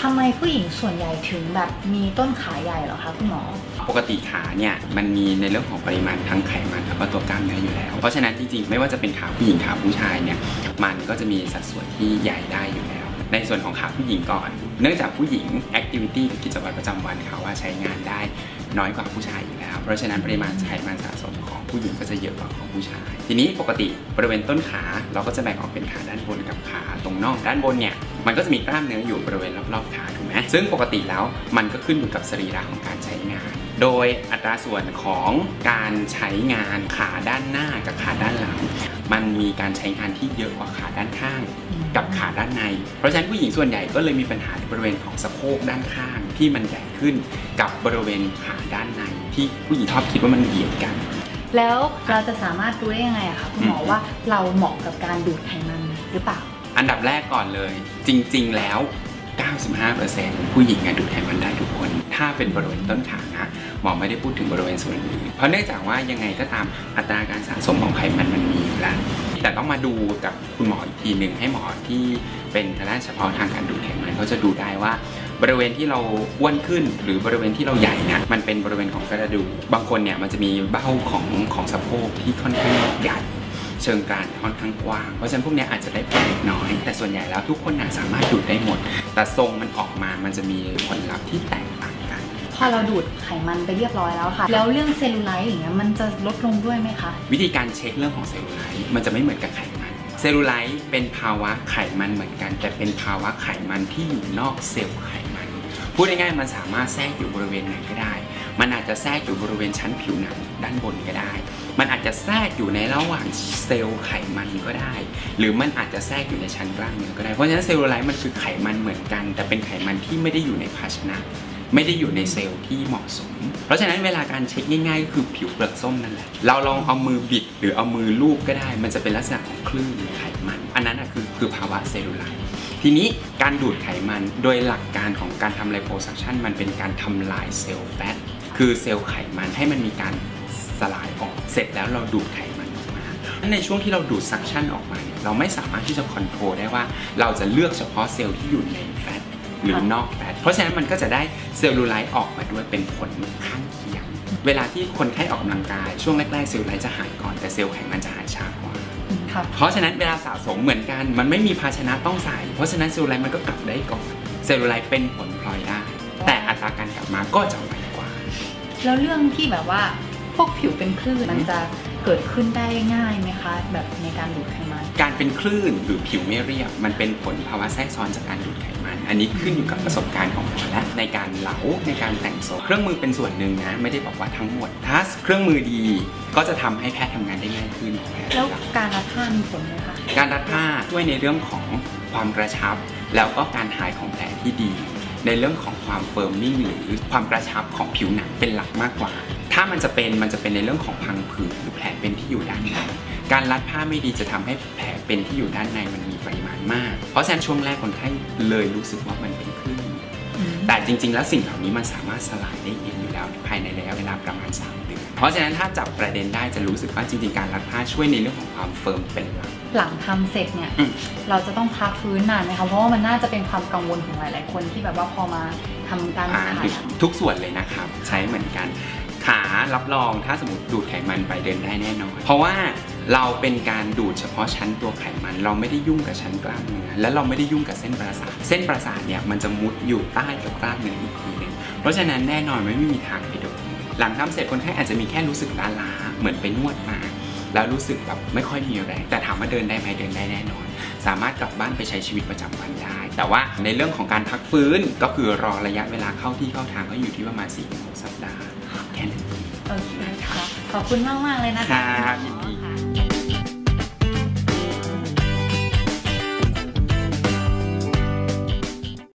ทำไมผู้หญิงส่วนใหญ่ถึงแบบมีต้นขาใหญ่เหรอคะคุณหมอ ปกติขาเนี่ยมันมีในเรื่องของปริมาณทั้งไขมันแล้วก็ตัวกล้ามเนื้ออยู่แล้ว เพราะฉะนั้นจริงๆ ไม่ว่าจะเป็นขาผู้หญิงขาผู้ชายเนี่ยมันก็จะมีสัดส่วนที่ใหญ่ได้อยู่แล้ว ในส่วนของขาผู้หญิงก่อน เนื่องจากผู้หญิงแอคทิวิตี้กิจวัตรประจำวันเขาว่าใช้งานได้น้อยกว่าผู้ชายอยู่แล้ว เพราะฉะนั้นปริมาณไขมันสะสมของ ผู้หญิงก็จะเยอะกว่าของผู้ชาย ทีนี้ปกติบริเวณต้นขาเราก็จะแบ่งออกเป็นขาด้านบนกับขาตรงน่องด้านบนเนี่ยมันก็จะมีกล้ามเนื้ออยู่บริเวณรอบๆขาถูกไหมซึ่งปกติแล้วมันก็ขึ้นอยู่กับสรีระของการใช้งาน โดยอัตราส่วนของการใช้งานขาด้านหน้ากับขาด้านหลัง มันมีการใช้งานที่เยอะกว่าขาด้านข้างกับขาด้านใน เพราะฉะนั้นผู้หญิงส่วนใหญ่ก็เลยมีปัญหาบริเวณของสะโพกด้านข้างที่มันใหญ่ขึ้นกับบริเวณขาด้านในที่ผู้หญิงชอบคิดว่ามันเบียดกัน แล้วเราจะสามารถรู้ได้ยังไงอะคะคุณหมอว่าเราเหมาะกับการดูดไขมันหรือเปล่า อันดับแรกก่อนเลย จริง ๆ แล้ว 95%ผู้หญิงอะดูดไขมันได้ทุกคน ถ้าเป็นบริเวณต้นขานะหมอไม่ได้พูดถึงบริเวณส่วนอื่นเพราะเนื่องจากว่ายังไงก็ตามอัตราการสะสมของไขมันมันมีอยู่แล้วแต่ต้องมาดูกับคุณหมออีกทีหนึ่งให้หมอที่เป็นทางด้านเฉพาะทางการดูดไขมันเขาจะดูได้ว่า บริเวณที่เราอ้วนขึ้น หรือบริเวณที่เราใหญ่เนี่ยมันเป็นบริเวณของกระดูกบางคนเนี่ยมันจะมีเบ้าของของสะโพกที่ค่อนข้างใหญ่เชิงกรานค่อนข้างกว้าง เพราะฉะนั้นพวกเนี้ยอาจจะได้ผลเล็กน้อย แต่ส่วนใหญ่แล้วทุกคนน่ะสามารถดูดได้หมด แต่ทรงมันออกมามันจะมีผลลัพธ์ที่แตกต่างกัน พอเราดูดไขมันไปเรียบร้อยแล้วค่ะ แล้วเรื่องเซลลูไลท์อย่างเงี้ยมันจะลดลงด้วยไหมคะ วิธีการเช็คเรื่องของเซลลูไลท์มันจะไม่เหมือนกับไขมัน เซลลูไลท์เป็นภาวะไขมันเหมือนกัน แต่เป็นภาวะไขมันที่อยู่นอกเซลล์ไขมัน พูดง่ายๆมันสามารถแทรกอยู่บริเวณไหนก็ได้ มันอาจจะแทรกอยู่บริเวณชั้นผิวหนังด้านบนก็ได้ มันอาจจะแทรกอยู่ในระหว่างเซลล์ไขมันก็ได้ หรือมันอาจจะแทรกอยู่ในชั้นกล้ามเนื้อก็ได้ เพราะฉะนั้นเซลลูไลท์มันคือไขมันเหมือนกัน แต่เป็นไขมันที่ไม่ได้อยู่ในภาชนะ ไม่ได้อยู่ในเซลล์ที่เหมาะสม เพราะฉะนั้นเวลาการเช็คง่ายๆก็คือผิวเปลือกส้มนั่นแหละ เราลองเอามือบิดหรือเอามือลูบก็ได้ มันจะเป็นลักษณะของคลื่นไขมัน อันนั้นคือคือภาวะเซลลูไลท์ทีนี้การดูดไขมันโดยหลักการของการทำไลโพซัคชันมันเป็นการทำลายเซลล์แฟตคือเซลล์ไขมันให้มันมีการสลายออก เสร็จแล้วเราดูดไขมันออกมา ในช่วงที่เราดูดซักชันออกมาเนี่ยเราไม่สามารถที่จะคอนโทรลได้ว่าเราจะเลือกเฉพาะเซลล์ที่อยู่ในแฟต หรือนอกแฟตเพราะฉะนั้นมันก็จะได้เซลลูไลท์ออกมาด้วยเป็นผลข้างเคียง เวลาที่คนไข้ออกกำลังกาย ช่วงแรก ๆ เซลลูไลท์จะหายก่อนแต่เซลล์ไขมันจะหายช้ากว่าค่ะเพราะฉะนั้นเวลาสะสมเหมือนกัน มันไม่มีภาชนะต้องใส่ เพราะฉะนั้นเซลลูไลท์มันก็กลับได้ก่อน เซลลูไลท์เป็นผลพลอยได้ แต่อัตราการกลับมาก็จะไวกว่า แล้วเรื่องที่แบบว่าพวกผิวเป็นคลื่นมันจะเกิดขึ้นได้ง่ายไหมคะ แบบในการดูดไขมัน การเป็นคลื่นหรือผิวไม่เรียบ มันเป็นผลภาวะแทรกซ้อนจากการดูดไขมัน อันนี้ขึ้นอยู่กับประสบการณ์ของหมอและในการเหลาในการแต่งทรงเครื่องมือเป็นส่วนหนึ่งนะ ไม่ได้บอกว่าทั้งหมด ถ้าเครื่องมือดีก็จะทำให้แพทย์ทำงานได้ง่ายขึ้นแล้วการรัดผ้ามีผลไหมคะการรัดผ้าช่วยในเรื่องของความกระชับ แล้วก็การหายของแผลที่ดี ในเรื่องของความเฟิร์มมิ่งหรือความกระชับของผิวหนังเป็นหลักมากกว่า ถ้ามันจะเป็นมันจะเป็นในเรื่องของพังผืดหรือแผลเป็นที่อยู่ด้านในการรัดผ้าไม่ดีจะทำให้แผล เป็นที่อยู่ด้านในมันมีปริมาณมาก เพราะฉะนั้นช่วงแรกคนไข้เลยรู้สึกว่ามันเป็นคลื่นแต่จริง ๆ แล้วสิ่งเหล่านี้มันสามารถสลายได้เองอยู่แล้วภายในระยะเวลาประมาณ 3 เดือน เพราะฉะนั้นถ้าจับประเด็นได้จะรู้สึกว่าจริง ๆ การรัดผ้าช่วยในเรื่องของความเฟิร์มเป็นหลักหลังทำเสร็จเนี่ยอืมเราจะต้องพักฟื้นนานไหมคะเพราะว่ามันน่าจะเป็นความกังวลของหลาย ๆ คนที่แบบว่าพอมาทำการอ่าถ่ายทุกส่วนเลยนะครับ ใช้เหมือนกันขารับรองถ้าสมมติดูดไขมันไปเดินได้แน่นอน เพราะว่า เราเป็นการดูดเฉพาะชั้นตัวไขมัน เราไม่ได้ยุ่งกับชั้นกล้ามเนื้อและเราไม่ได้ยุ่งกับเส้นประสาทเส้นประสาทเนี่ยมันจะมุดอยู่ใต้กับกล้ามเนื้ออีกทีหนึงเพราะฉะนั้นแน่นอนไม่มีทางไปโดนหลังทำเสร็จคนไข้อาจจะมีแค่รู้สึกล้าๆเหมือนไปนวดมา แล้วรู้สึกแบบไม่ค่อยมีแรงแต่ถามว่าเดินได้ไหมเดินได้แน่นอน สามารถกลับบ้านไปใช้ชีวิตประจำวันได้ แต่ว่าในเรื่องของการพักฟื้นก็คือรอระยะเวลาเข้าที่เข้าทางก็อยู่ที่ประมาณ4ี่สัปดาห์แค่นั้น โอเคค่ะขอบคุณมาก ๆ เลยนะคะ ครับยินดี ค่ะ